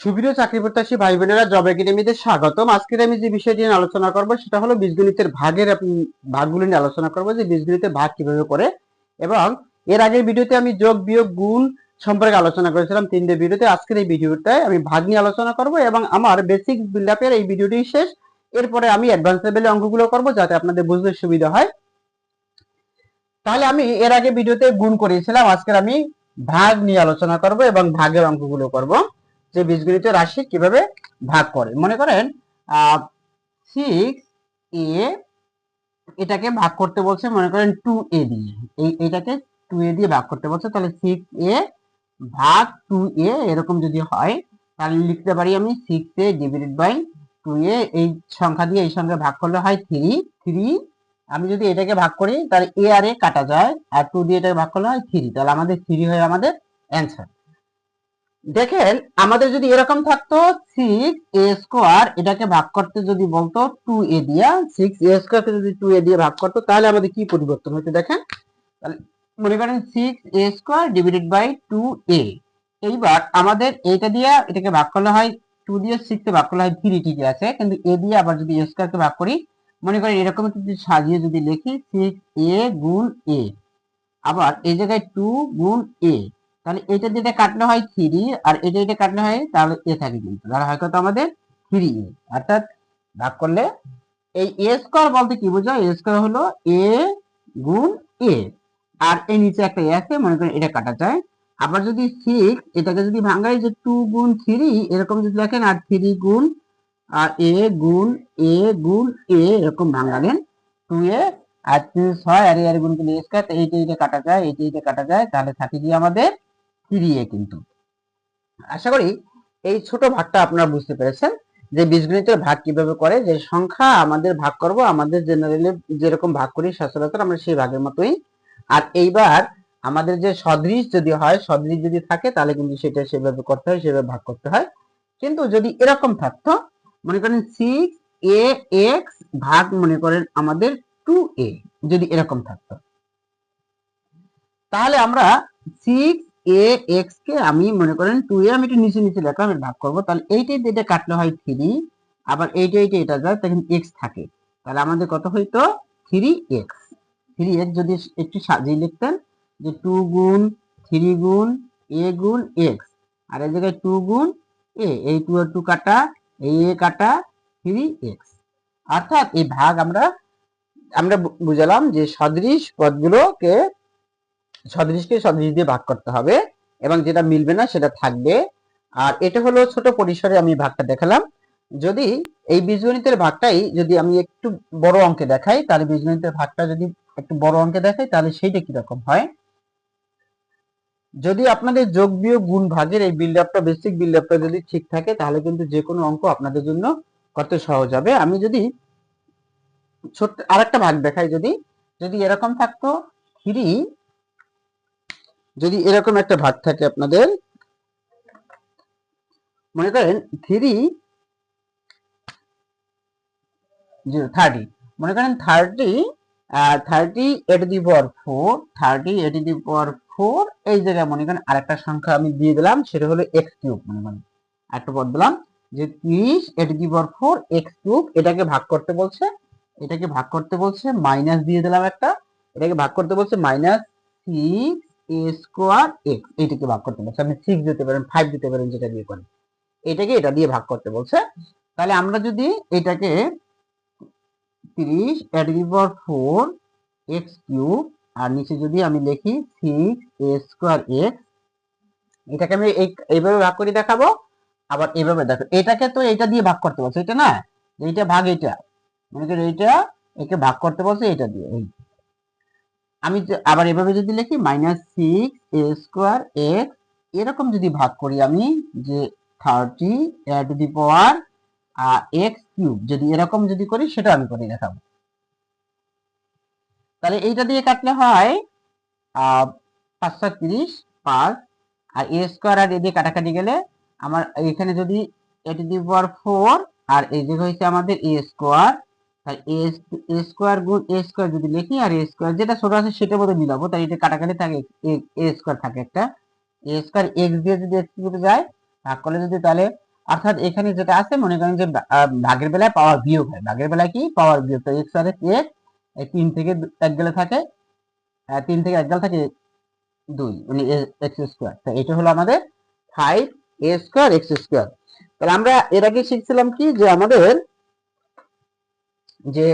সুপ্রিয় চাকরি প্রত্যাশী ভাই বোনেরা জব একাডেমিতে স্বাগতম। আজকের আমি যে বিষয়টি নিয়ে আলোচনা করব, সেটা হলো বীজগণিতের ভাগের ভাগগুলো নিয়ে আলোচনা করব, যে বীজগণিতের ভাগ কীভাবে করে। এবং এর আগের ভিডিওতে আমি যোগ, বিয়োগ, গুণ সম্পর্কে আলোচনা করেছিলাম তিনটে ভিডিওতে। আজকের এই ভিডিওটায় আমি ভাগ নিয়ে আলোচনা করব এবং আমার বেসিক বিল্ড আপের এই ভিডিওটি শেষ। এরপরে আমি অ্যাডভান্স লেভেলে অঙ্কগুলো করব যাতে আপনাদের বুঝতে সুবিধা হয়। তাহলে আমি এর আগে ভিডিওতে গুণ করিয়েছিলাম আজকের আমি ভাগ নিয়ে আলোচনা করব এবং ভাগের অঙ্কগুলো করব। যে বীজগণিত রাশি কীভাবে ভাগ করে? মনে করেন সিক্স এ এটাকে ভাগ করতে বলছে, মনে করেন টু এ দিয়ে। এই, এটাকে টু এ দিয়ে ভাগ করতে বলছে, তাহলে সিক্স এ ভাগ টু এ এরকম যদি হয়, তাহলে লিখতে পারি আমি six a divided by two a এই সংখ্যা দিয়ে এই সংখ্যা ভাগ করলে হয় থ্রি থ্রি আমি যদি এটাকে ভাগ করি, তাহলে এ আর এ কাটা যায়, আর টু দিয়ে এটাকে ভাগ করলে হয় থ্রি তাহলে আমাদের থ্রি হয় আমাদের অ্যান্সার দেখেন, আমাদের যদি এরকম থাকতো সিক্স এ স্কোয়ার এটাকে ভাগ করতে যদি বলতো টু এ দিয়া সিক্স এ স্কোয়ারকে যদি টু এ দিয়ে ভাগ করতো, তাহলে আমাদের কি পরিবর্তন হতো দেখেন? তাহলে মনে করেন six a square divided by two a এইবার আমাদের এইটা দিয়ে এটাকে ভাগ করলে হয় টু দিয়ে সিক্স ভাগ করলে হয় থ্রি ঠিকই আছে, কিন্তু এ দিয়ে আবার যদি এ স্কোয়ারকে ভাগ করি, মনে করেন এরকম যদি সাজিয়ে যদি লিখি সিক্স এ গুণ এ আবার এই জায়গায় টু গুণ এ তাহলে এটা যেটা কাটলে হয় থ্রি আর এটা এটা কাটলে হয় তাহলে এ থাকে কিন্তু। তাহলে হয় কত আমাদের থ্রি এ অর্থাৎ ভাগ করলে এই এ স্কোয়ার বলতে কি বোঝায় এ স্কোয়ার হলো এ গুণ এ আর এই নিচে একটা এ আছে, মনে করেন এটা কাটা যায়। আবার যদি সিক্স এটাকে যদি ভাঙাই যে টু গুণ থ্রি এরকম যদি লেখেন আর থ্রি গুণ, আর এ গুণ এ গুণ এ এরকম ভাঙালেন টু এ আর তিন ছয় আর এ আর গুণ করলে স্কোয়ার এইটা এইটা কাটা যায়, এইটা এইটা কাটা যায়। তাহলে থাকে কি আমাদের এ কিন্তু। আশা করি এই ছোট ভাগটা আপনারা বুঝতে পেরেছেন যে বীজগণিতের ভাগ কীভাবে করে, যে সংখ্যা আমাদের ভাগ করব, আমাদের জেনারেলি যেরকম ভাগ করি সচরাচর আমরা সেই ভাগের মতোই। আর এইবার আমাদের যে সদৃশ যদি হয়, সদৃশ যদি থাকে, তাহলে কিন্তু সেটা সেভাবে করতে হয়, সেভাবে ভাগ করতে হয়। কিন্তু যদি এরকম থাকতো, মনে করেন সিক্স এ এক্স ভাগ মনে করেন আমাদের টু এ যদি এরকম থাকতো। তাহলে আমরা সিক্স এ এক্স কে আমি মনে করেন টু এ আমি একটু নিচে নিচে লেখা আমি ভাগ করব। তাহলে এইটাই যেটা কাটলে হয় থ্রি আবার এইটা এইটা এটা যায়, তখন এক্স থাকে। তাহলে আমাদের কত হইতো? থ্রি এক্স থ্রি এক্স যদি একটু সাজিয়ে লিখতেন, যে টু গুণ থ্রি গুণ এ গুণ এক্স আর এই জায়গায় টু গুণ এ এই টু আর টু কাটা, এই এ কাটা থ্রি এক্স অর্থাৎ এই ভাগ আমরা আমরা বুঝালাম যে সদৃশ পদগুলোকে সদৃশকে সদৃশ দিয়ে ভাগ করতে হবে এবং যেটা মিলবে না সেটা থাকবে। আর এটা হলো ছোট পরিসরে আমি ভাগটা দেখালাম। যদি এই বীজগণিতের ভাগটাই যদি আমি একটু বড় অঙ্কে দেখাই, তাহলে বীজগণিতের ভাগটা যদি একটু বড় অঙ্কে দেখাই, তাহলে সেইটা কীরকম হয়? যদি আপনাদের যোগ বিয়োগ গুণ ভাগের এই বিল্ড আপটা বেসিক বিল্ড আপটা যদি ঠিক থাকে, তাহলে কিন্তু যে কোনো অঙ্ক আপনাদের জন্য করতে সহজ হবে। আমি যদি ছোট্ট আরেকটা ভাগ দেখাই, যদি যদি এরকম থাকতো, থ্রি যদি এরকম একটা ভাগ থাকে আপনাদের, মনে করেন থ্রি থার্টি মনে করেন thirty thirty at the power four thirty at the power four এই জায়গায় মনে করেন আরেকটা সংখ্যা আমি দিয়ে দিলাম, সেটা হলো এক্স কিউব মনে করেন। একটা পদ দিলাম, যে ত্রিশ at the power four x cube এটাকে ভাগ করতে বলছে, এটাকে ভাগ করতে বলছে মাইনাস দিয়ে দিলাম একটা, এটাকে ভাগ করতে বলছে minus six a square x এইটাকে ভাগ করতে বলছে। আপনি সিক্স দিতে পারেন ফাইভ দিতে পারেন, যেটা দিয়ে করেন। এটাকে এটা দিয়ে ভাগ করতে বলছে। তাহলে আমরা যদি এটাকে তিরিশ at the four x cube আর নিচে যদি আমি লিখি সিক্স এ স্কোয়ার এক্স এটাকে আমি এই- এইভাবে ভাগ করে দেখাবো। আবার এইভাবে দেখো, এটাকে তো এটা দিয়ে ভাগ করতে বলছে, এটা না? এইটা ভাগ এটা মনে করি এইটা, একে ভাগ করতে বলছে এটা দিয়ে, এই। আমি আবার এভাবে যদি লিখি minus six a square x এরকম যদি ভাগ করি আমি, যে thirty at the power x cube যদি এরকম যদি করি, সেটা আমি করে দেখাবো। তাহলে এইটা দিয়ে কাটলে হয় পাঁচশো তিরিশ পাঁচ আর এ স্কোয়ার আর এ দিয়ে কাটাকাটি গেলে আমার এখানে যদি এটি দি পাওয়ার ফোর আর এই যে হয়েছে আমাদের এ স্কোয়ার তাই এ স্কোয়ার গুণ এ স্কোয়ার যদি লিখি আর এ স্কোয়ার যেটা ছোট আছে সেটা মধ্যে মিলাবো তাই এটা কাটাকাটি থাকে, এ স্কোয়ার থাকে একটা। এ স্কোয়ার এক্স দিয়ে যদি এক্স কিউবে যায়, ভাগ করলে যদি তাহলে, অর্থাৎ এখানে যেটা আছে, মনে করেন যে ভাগের বেলায় পাওয়ার বিয়োগ হয়। ভাগের বেলায় কি? পাওয়ার বিয়োগ। তো এক্স আর এক এই তিন থেকে এক গেলে থাকে তিন থেকে এক গেলে থাকে দুই মানে এক্স স্কোয়ার তো এটা হলো আমাদের five a square x square তাহলে আমরা এর আগে শিখছিলাম কি? যে আমাদের যে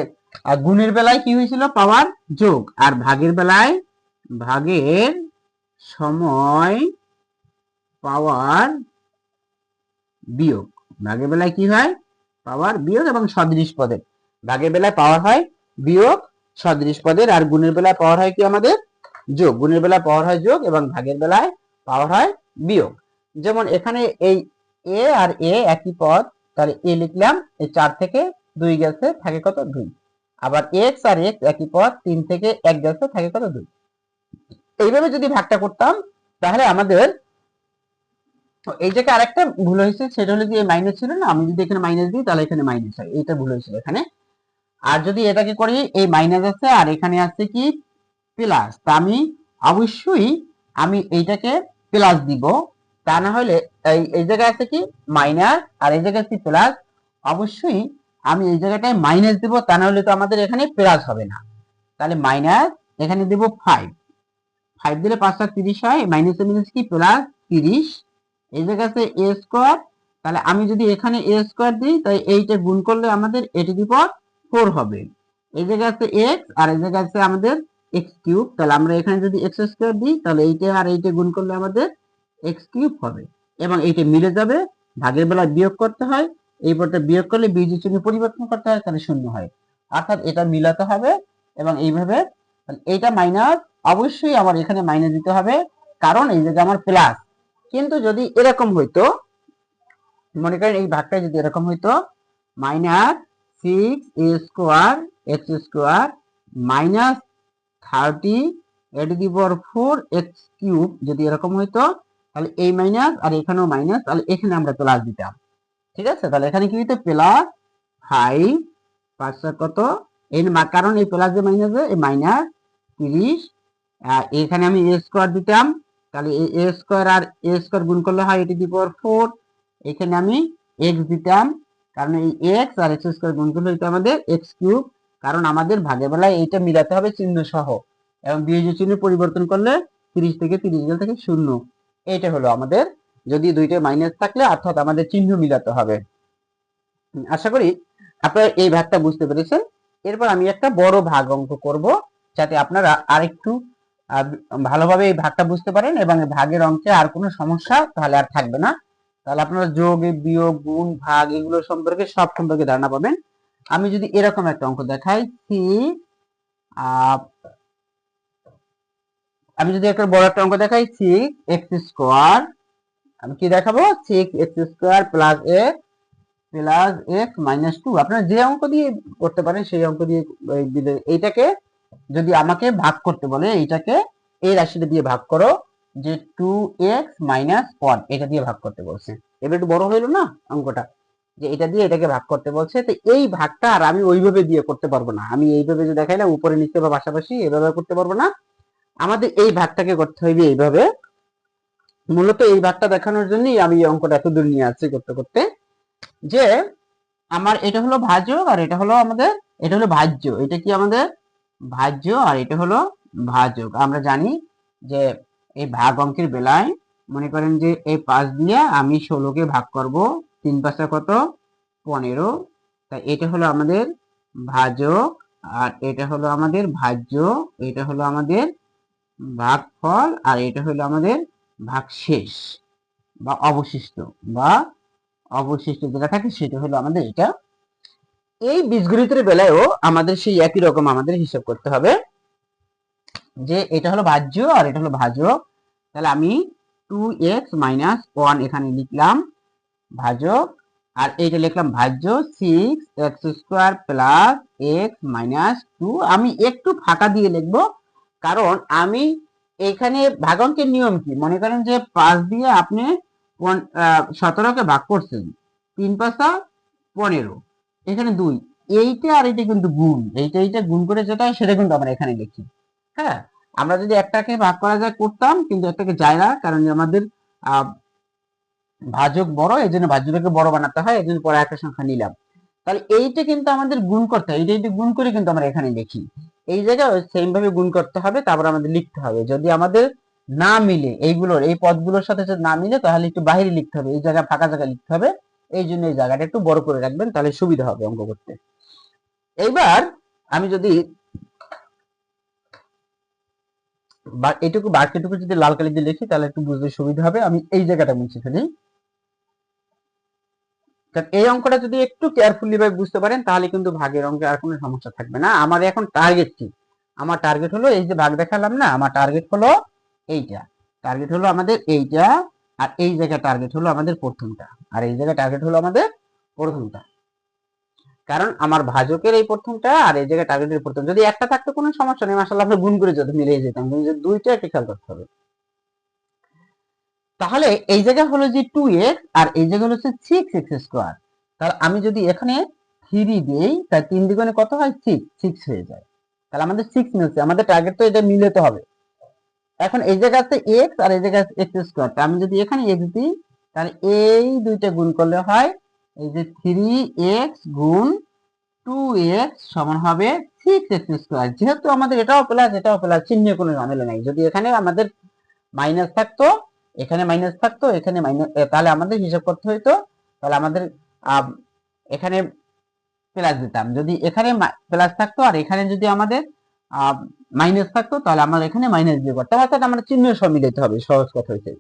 গুণের বেলায় কি হয়েছিল? পাওয়ার যোগ। আর ভাগের বেলায়, ভাগের সময় পাওয়ার বিয়োগ। ভাগের বেলায় কি হয়? পাওয়ার বিয়োগ এবং সদৃশ পদের ভাগের বেলায় পাওয়ার হয় বিয়োগ, সদৃশ পদের। আর গুণের বেলায় পাওয়ার হয় কি আমাদের? যোগ। গুণের বেলায় পাওয়ার হয় যোগ এবং ভাগের বেলায় পাওয়ার হয় বিয়োগ। যেমন এখানে এই এ আর এ একই পদ, তাহলে এ লিখলাম এই চার থেকে দুই গেছে থাকে কত দুই। আবার এক্স আর এক্স একই পদ তিন থেকে এক গেছে থাকে কত দুই। এইভাবে যদি ভাগটা করতাম, তাহলে আমাদের এই জায়গায় আরেকটা ভুল হয়েছে, সেটা হলো যে মাইনাস ছিল না, আমি যদি এখানে মাইনাস দিই, তাহলে এখানে মাইনাস হয়। এইটা ভুল হয়েছিল এখানে। আর যদি এটাকে করি, এই মাইনাস আছে, আর এখানে আছে কি? প্লাস তা আমি অবশ্যই আমি এইটাকে প্লাস দিব। তা না হলে এই জায়গায় আছে কি? মাইনাস আর এই জায়গায় আছে প্লাস অবশ্যই আমি এই জায়গাটায় মাইনাস দিব, তা না হলে তো আমাদের এখানে প্লাস হবে না। তাহলে মাইনাস এখানে দেব ফাইভ ফাইভ দিলে পাঁচটা তিরিশ হয় মাইনাস মাইনাস কি? প্লাস তিরিশ। এই জায়গায় আছে এ স্কোয়ার তাহলে আমি যদি এখানে এ স্কোয়ার দিই, তাই এইটা গুণ করলে আমাদের এটি দি ফোর হবে। এই জায়গায় আছে এক্স আর এই জায়গায় আছে আমাদের এক্স কিউব তাহলে আমরা এখানে যদি এক্স স্কোয়ার দিই, তাহলে এইটা আর এইটা গুণ করলে আমাদের এক্স কিউব হবে। এবং এইটা মিলে যাবে, ভাগের বেলা বিয়োগ করতে হয় এই পরটা বিয়োগ করলে বীজ চিহ্ন পরিবর্তন করতে হয়, তাহলে শূন্য হয়। অর্থাৎ এটা মিলাতে হবে এবং এইভাবে এইটা মাইনাস অবশ্যই আমার এখানে মাইনাস দিতে হবে, কারণ এই জায়গায় আমার প্লাস কিন্তু যদি এরকম হইতো, মনে করেন এই ভাগটা যদি এরকম হইতো minus six a square x square minus thirty at the power four x cube যদি এরকম হইতো, তাহলে এই মাইনাস আর এখানেও মাইনাস তাহলে এখানে আমরা প্লাস দিতাম। ঠিক আছে? তাহলে এখানে কি হইতো? প্লাস ফাইভ পাঁচটা কত? মা- কারণ এই প্লাস যে মাইনাস এই মাইনাস তিরিশ আর এখানে আমি এ স্কোয়ার দিতাম। তাহলে এই এ স্কোয়ার আর এ স্কোয়ার গুণ করলে হয় এটি দি পাওয়ার ফোর এখানে আমি এক্স দিতাম। কারণ এই এক্স আর এক্স স্কোয়ার গুণ করলে হইতো আমাদের এক্স কিউব কারণ আমাদের ভাগের বেলায় এইটা মিলাতে হবে চিহ্ন সহ। এবং বিয়োজন চিহ্ন পরিবর্তন করলে তিরিশ থেকে তিরিশ গেল থেকে শূন্য। এইটা হলো আমাদের যদি দুইটা মাইনাস থাকলে অর্থাৎ আমাদের চিহ্ন মিলাতে হবে। আশা করি আপনারা এই ভাগটা বুঝতে পেরেছেন। এরপর আমি একটা বড় ভাগ অঙ্ক করব, যাতে আপনারা আরেকটু ভালোভাবে এই ভাগটা বুঝতে পারেন এবং ভাগের অঙ্কে আর কোনো সমস্যা তাহলে আর থাকবে না। তাহলে আপনারা যোগ, বিয়োগ, গুণ, ভাগ এগুলো সম্পর্কে সব সম্পর্কে ধারণা পাবেন। আমি যদি এরকম একটা অঙ্ক দেখাই সি আমি যদি একটা বড় একটা অঙ্ক দেখাই সিক্স এক্স স্কোয়ার আমি কি দেখাবো? Six x square plus x plus x minus two আপনারা যে অঙ্ক দিয়ে করতে পারেন, সেই অঙ্ক দিয়ে এইটাকে যদি আমাকে ভাগ করতে বলে, এইটাকে এই রাশিটা দিয়ে ভাগ করো, যে টু এক্স মাইনাস ওয়ান এটা দিয়ে ভাগ করতে বলছে। এবার একটু বড় হইল না অঙ্কটা? যে এটা দিয়ে এটাকে ভাগ করতে বলছে, তো এই ভাগটা আর আমি ওইভাবে দিয়ে করতে পারব না। আমি এইভাবে যে দেখাইলাম, উপরে নিচে বা পাশাপাশি এভাবে করতে পারব না। আমাদের এই ভাগটাকে করতে হবে এইভাবে। মূলত এই ভাগটা দেখানোর জন্যই আমি এই অঙ্কটা এত দূর নিয়ে আসছি করতে করতে, যে আমার এটা হলো ভাজক আর এটা হলো আমাদের, এটা হলো ভাজ্য। এটা কি আমাদের? ভাজ্য আর এটা হলো ভাজক। আমরা জানি যে এই ভাগ অঙ্কের বেলায় মনে করেন যে এই পাঁচ দিয়ে আমি ষোলোকে ভাগ করব, তিন পাঁচটা কত? পনেরো। তাই এটা হলো আমাদের ভাজক আর এটা হলো আমাদের ভাজ্য। এটা হলো আমাদের ভাগফল আর এটা হলো আমাদের ভাগশেষ বা অবশিষ্ট বা অবশিষ্ট যেটা থাকে সেটা হলো আমাদের এটা। এই বীজগণিতের বেলায়ও আমাদের সেই একই রকম আমাদের হিসাব করতে হবে যে এটা হলো ভাজ্য আর এটা হলো ভাজক। তাহলে আমি টু এক্স মাইনাস ওয়ান এখানে লিখলাম ভাজক আর এইটা লিখলাম ভাজ্য six x square plus x minus two আমি একটু ফাঁকা দিয়ে লিখব কারণ আমি এখানে ভাগাঙ্কের নিয়ম কি? মনে করেন যে পাঁচ দিয়ে আপনি সতেরোকে ভাগ করছেন। তিন পাঁচা পনেরো। এখানে দুই। এইটা আর এইটা কিন্তু গুণ। এইটা এইটা গুণ করে যেটা সেটা কিন্তু আমরা এখানে লিখি। হ্যাঁ? আমরা যদি একটাকে ভাগ করা যায়, করতাম, কিন্তু একটাকে যায় না, কারণ আমাদের ভাজক বড় এই জন্য ভাজকটাকে বড় বানাতে হয় এই জন্য পরে একটা সংখ্যা নিলাম। তাহলে এইটা কিন্তু আমাদের গুণ করতে হয়। এইটা যদি গুণ করে কিন্তু আমরা এখানে লিখি। এই জায়গায় সেম ভাবে গুণ করতে হবে, তারপর আমাদের লিখতে হবে। যদি আমাদের না মিলে এইগুলোর, এই পদগুলোর সাথে যদি না মিলে, তাহলে একটু বাইরে লিখতে হবে। এই জায়গায় ফাঁকা জায়গা লিখতে হবে। এই জন্য এই জায়গাটা একটু বড় করে রাখবেন, তাহলে সুবিধা হবে অঙ্ক করতে। এইবার আমি যদি এটুকু বাকিটুকু যদি লাল কালি দিয়ে লিখি, তাহলে একটু বুঝতে সুবিধা হবে। আমি এই জায়গাটা মুছে ফেলি। এই অঙ্কটা যদি একটু কেয়ারফুলি ভাবে বুঝতে পারেন, তাহলে কিন্তু ভাগের অঙ্কে আর কোনো সমস্যা থাকবে না। আমার এখন টার্গেট কি? আমার টার্গেট হলো এই যে ভাগ দেখালাম না, আমার টার্গেট হলো এইটা। টার্গেট হলো আমাদের এইটা, আর এই জায়গায় টার্গেট হলো আমাদের প্রথমটা। আর এই জায়গায় টার্গেট হলো আমাদের প্রথমটা। কারণ আমার ভাজকের এই প্রথমটা আর এই জায়গায় টার্গেটের প্রথম। যদি একটা থাকতো কোনো সমস্যা নেই মাসাল্লাহ আমরা গুণ করে যেত মিলিয়ে যেতাম। কিন্তু দুইটা একটা খেয়াল করতে হবে। তাহলে এই জায়গা হলো যে টু এক্স আর এই জায়গা হলো সিক্স এক্স স্কোয়ার তাহলে আমি যদি এখানে থ্রি দিই তাই তিন দ্বিগুণে কত হয়? সিক্স সিক্স হয়ে যায়। তাহলে আমাদের সিক্স মিলছে, আমাদের টার্গেট তো এটা মিলাতে হবে। এখন এই জায়গা আছে এক্স আর এই জায়গায় এক্স স্কোয়ার আমি যদি এখানে এক্স দিই, তাহলে এই দুইটা গুণ করলে হয়, এই যে থ্রি এক্স গুণ টু এক্স সমান হবে সিক্স এক্স স্কোয়ার যেহেতু আমাদের এটাও প্লাস এটাও প্লাস চিহ্ন কোনো ঝামেলা নাই। যদি এখানে আমাদের মাইনাস থাকতো এখানে মাইনাস থাকতো এখানে মাইনাস তাহলে আমাদের হিসাব করতে হইতো তাহলে আমাদের আম, এখানে প্লাস দিতাম। যদি এখানে প্লাস থাকতো আর এখানে যদি আমাদের মাইনাস থাকতো তাহলে আমরা এখানে মাইনাস দিয়ে করতাম। অর্থাৎ আমরা চিহ্ন সব মিলাইতে হবে সহজ কথা হইছে।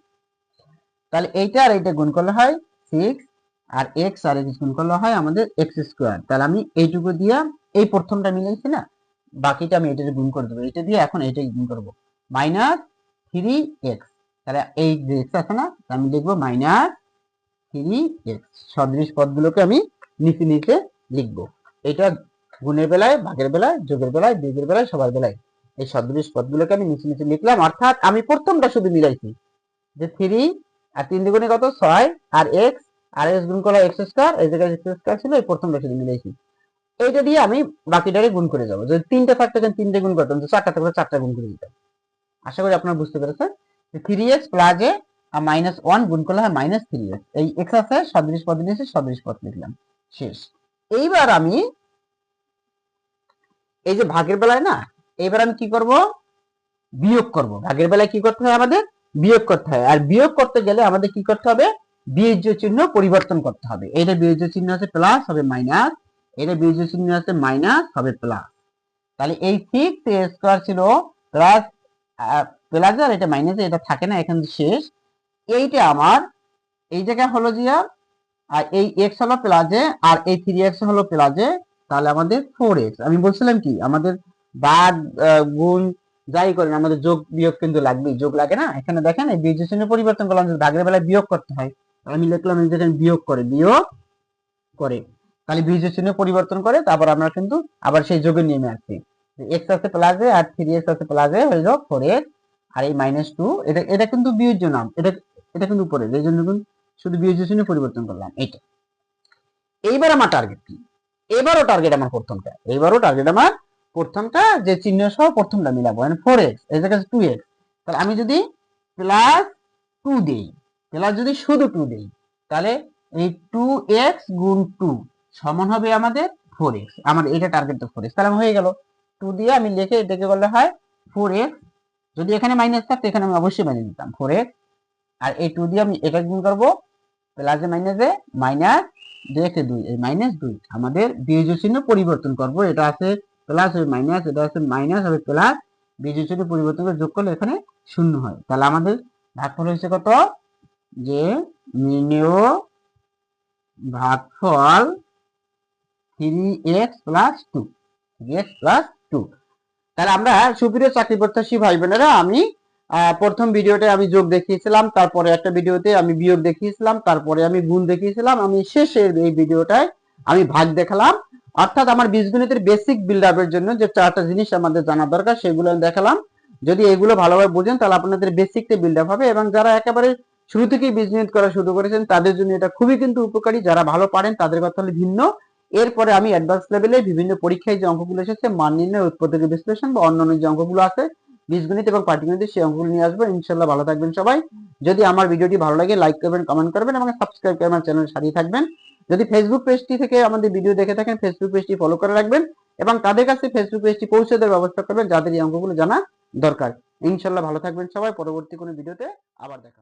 তাহলে এইটা আর এইটা গুণ করলে হয় সিক্স আর এক্স আর এক্স গুণ করলে হয় আমাদের এক্স স্কোয়ার তাহলে আমি এইটুকু দিয়ে এই প্রথমটা মিলাইছি না বাকিটা আমি এটা গুণ করে দেবো। এটা দিয়ে এখন এইটাই গুণ করব। মাইনাস থ্রি এক্স তাহলে এই যে এক্স আছে না আমি লিখব মাইনাস থ্রি এক্স সদৃশ পদগুলোকে আমি নিচে নিচে লিখব। এটা গুণের বেলায়, ভাগের বেলায়, যোগের বেলায়, বিয়োগের বেলায়, সবার বেলায়। এই সদৃশ পদগুলোকে আমি নিচে নিচে লিখলাম, অর্থাৎ আমি প্রথমটা শুধু মিলাইছি। যে থ্রি আর তিন দুগুণে কত? ছয়। আর এক্স আর এক্স গুণ করলে এক্স স্কোয়ার এই জায়গায় এক্স স্কোয়ার ছিল, এই প্রথমটা শুধু মিলাইছি। এইটা দিয়ে আমি বাকিটারে গুণ করে যাব। যদি তিনটা থাকতো তিনটে গুণ করতাম। চারটা থাকলে চারটা গুণ করে দিতাম। আশা করি আপনারা বুঝতে পেরেছেন। Three x plus a minus one গুণ করলে হয় মাইনাস থ্রি এক্স এই এক্স আছে, সদৃশ পদ নিয়েছে সদৃশ পদ লিখলাম। শেষ। এইবার আমি, এই যে ভাগের বেলায় না, এইবার আমি কি করব? বিয়োগ করব। ভাগের বেলায় কি করতে হয় আমাদের? বিয়োগ করতে হয়। আর বিয়োগ করতে গেলে আমাদের কি করতে হবে? বীর্য চিহ্ন পরিবর্তন করতে হবে। এটা বীর্য চিহ্ন আছে প্লাস হবে মাইনাস এটা বীর্য চিহ্ন আছে মাইনাস হবে প্লাস তাহলে এই সিক্স স্কোয়ার ছিল প্লাস প্লাস আর এটা মাইনাস এটা থাকে না, এখানে শেষ। এইটা আমার, এই জায়গায় হলো যে আর এই এক্স হলো প্লাজে আর এই থ্রি এক্স হলো প্লাজে তাহলে আমাদের ফোর এক্স আমি বলছিলাম কি, আমাদের বাদ গুণ, যাই করেন, আমাদের যোগ, বিয়োগ কিন্তু লাগবেই, যোগ লাগে না। এখানে দেখেন, এই বীর্য চিহ্ন পরিবর্তন করলাম, যে ভাগের বেলায় বিয়োগ করতে হয়। আমি লিখলাম যেখানে বিয়োগ করে বিয়োগ করে। তাহলে বীর্য চিহ্ন পরিবর্তন করে, তারপর আমরা কিন্তু আবার সেই যোগে নেমে আসছি। এক্স আছে প্লাসে আর থ্রি এক্স আছে প্লাসে হয়ে যাও ফোর এক্স আর এই মাইনাস টু এটা এটা কিন্তু বিয়োজ্য নাম এটা এটা কিন্তু উপরে এই জন্য শুধু বিয়োজ্য চিহ্ন পরিবর্তন করলাম, এইটা। এইবার আমার টার্গেট কি? এবারও টার্গেট আমার প্রথমটা, এবারও টার্গেট আমার প্রথমটা, যে চিহ্ন সহ প্রথমটা মিলাবো মানে ফোর এক্স এই জায়গায় টু এক্স তাহলে আমি যদি প্লাস টু দিই প্লাস যদি শুধু টু দিই, তাহলে এই টু এক্স গুণ টু সমান হবে আমাদের ফোর এক্স আমার এটা টার্গেট তো ফোর এক্স তাহলে হয়ে গেল। টু দিয়ে আমি লিখে এটাকে করলে হয় ফোর এক্স যদি এখানে মাইনাস থাকতো এখানে আমি অবশ্যই মাইনাস দিতাম। ফোর এক্স আর এই টু দিয়ে আমি এক এক গুণ করব। প্লাসে মাইনাসে মাইনাস দুই একে দুই, এই মাইনাস দুই। আমাদের বীজ চিহ্ন পরিবর্তন করব। এটা আছে প্লাস হবে মাইনাস এটা আছে মাইনাস হবে প্লাস বীজ চিহ্ন পরিবর্তন করে যোগ করলে এখানে শূন্য হয়। তাহলে আমাদের ভাগফল হয়েছে কত? যে নির্ণেয় ভাগফল three x plus two three x plus two তাহলে আমরা সুপ্রিয় চাকরি প্রত্যাশী ভাই বোনেরা আমি প্রথম ভিডিওতে আমি যোগ দেখিয়েছিলাম, তারপরে একটা ভিডিওতে আমি বিয়োগ দেখিয়েছিলাম, তারপরে আমি গুণ দেখিয়েছিলাম, আমি শেষের এই ভিডিওটায় আমি ভাগ দেখালাম। অর্থাৎ আমার বীজগণিতের বেসিক বিল্ড আপের জন্য যে চারটা জিনিস আমাদের জানা দরকার, সেগুলো আমি দেখালাম। যদি এগুলো ভালোভাবে বোঝেন, তাহলে আপনাদের বেসিকটা বিল্ড আপ হবে এবং যারা একেবারে শুরু থেকেই বিজনেস করা শুরু করেছেন, তাদের জন্য এটা খুবই কিন্তু উপকারী। যারা ভালো পারেন, তাদের কথা হলে ভিন্ন। এরপরে আমি অ্যাডভান্স লেভেলে বিভিন্ন পরীক্ষায় যে অঙ্কগুলো এসেছে, মান নির্ণয়, উৎপত্তি বিশ্লেষণ বা অন্যান্য যে অঙ্কগুলো আছে, বীজগণিত এবং পাটিগণিত সেই অঙ্কগুলো নিয়ে আসব। ইনশাল্লাহ ভালো থাকবেন সবাই। যদি আমার ভিডিওটি ভালো লাগে লাইক করবেন কমেন্ট করবেন এবং সাবস্ক্রাইব করে আমার চ্যানেল সারিয়ে থাকবেন। যদি ফেসবুক পেজটি থেকে আমাদের ভিডিও দেখে থাকেন ফেসবুক পেজটি ফলো করে রাখবেন এবং তাদের কাছে ফেসবুক পেজটি পৌঁছে দেওয়ার ব্যবস্থা করবেন, যাদের এই অঙ্কগুলো জানা দরকার। ইনশাল্লাহ ভালো থাকবেন সবাই। পরবর্তী কোনো ভিডিওতে আবার দেখা